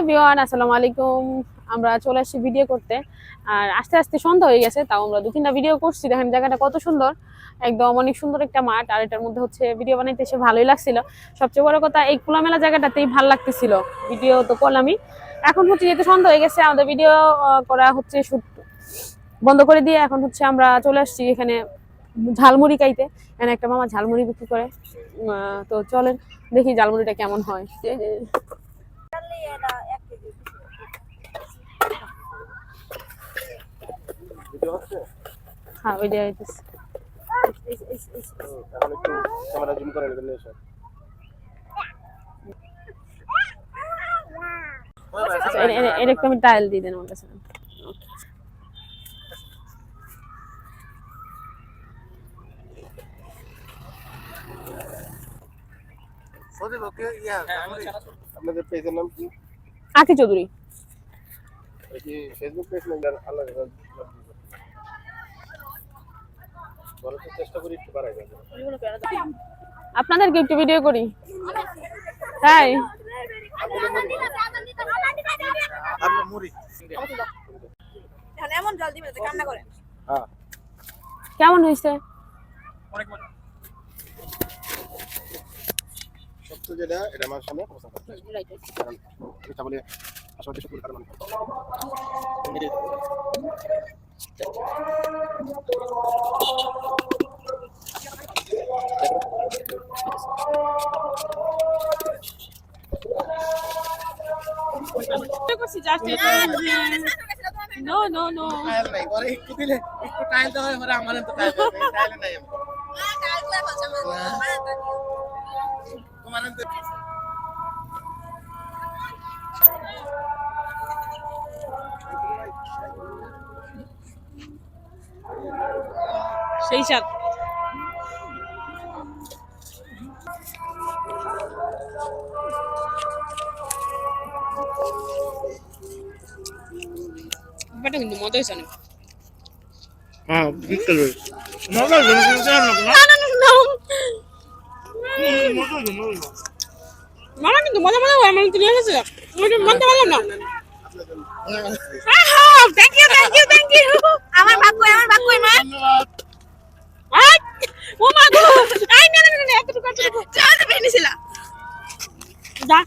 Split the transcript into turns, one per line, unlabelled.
Everyone, আসসালামু আলাইকুম। আমরা চলে আসছি ভিডিও করতে। আর আস্তে আস্তে সন্ধ্যা হয়ে গেছে, তাও আমরা দু তিনটা ভিডিও করছি। দেখেন জায়গাটা কত সুন্দর। একদম অনেক সুন্দর একটা মাঠ, আর এটার মধ্যে হচ্ছে ভিডিও বানাইতে এসে ভালোই লাগছিল। সবচেয়ে বড় কথা, এই খোলামেলা জায়গাটাতেই ভালো লাগতেছিল। ভিডিও তো করলামই। এখন হচ্ছে যেহেতু সন্ধ্যা হয়ে গেছে, আমাদের ভিডিও করা হচ্ছে শুট বন্ধ করে দিয়ে এখন হচ্ছে আমরা চলে আসছি এখানে ঝালমুড়ি খাইতে। এখানে একটা মামা ঝালমুড়ি বিক্রি করে। তো চলেন দেখি ঝালমুড়িটা কেমন হয়। হ্যাঁ ওইটা হইতেছে।
এখন একটু ক্যামেরা জুম করে নেবেন এসে
আচ্ছা, এর- এর- এর একটু আমি টাইল দিয়ে দেন আমার কাছে।
আপনাদের পেজের নাম কি?
আকি চৌধুরী।
কি ফেসবুক পেজ নাকি আর আলাদা চেষ্টা করি একটু বাড়াই যাবে
আপনাদেরকে ভিডিও করি। তাই?
আপনি মুড়ি।
এমন জল দিবে কান্না করে।
হ্যাঁ।
কেমন হয়েছে?
সত্য যেটা এটা আমার সামনে অবস্থা করতে হবে। কারণ এটা বলে আসলে দেশে পুরো কারণ
নো নো নো
টাইল নাই পরে একটু দিলে একটু টাইল দেওয়া হয় পরে আমার তো টাইল টাইল নাই তোমার তো
সেই সাথ ব্যাপারটা কিন্তু মজা হয়েছে অনেক
হ্যাঁ মজা
মামা কিন্তু মজা মজা হয় আমার কিন্তু নিয়ে গেছে আমি তো মানতে পারলাম না।
Thank you thank you thank you আমার ভাগ্য আমার ভাগ্য মা।
ও মা গো। আই না না না, এতটুকু এতটুকু।
চাল তো
যা।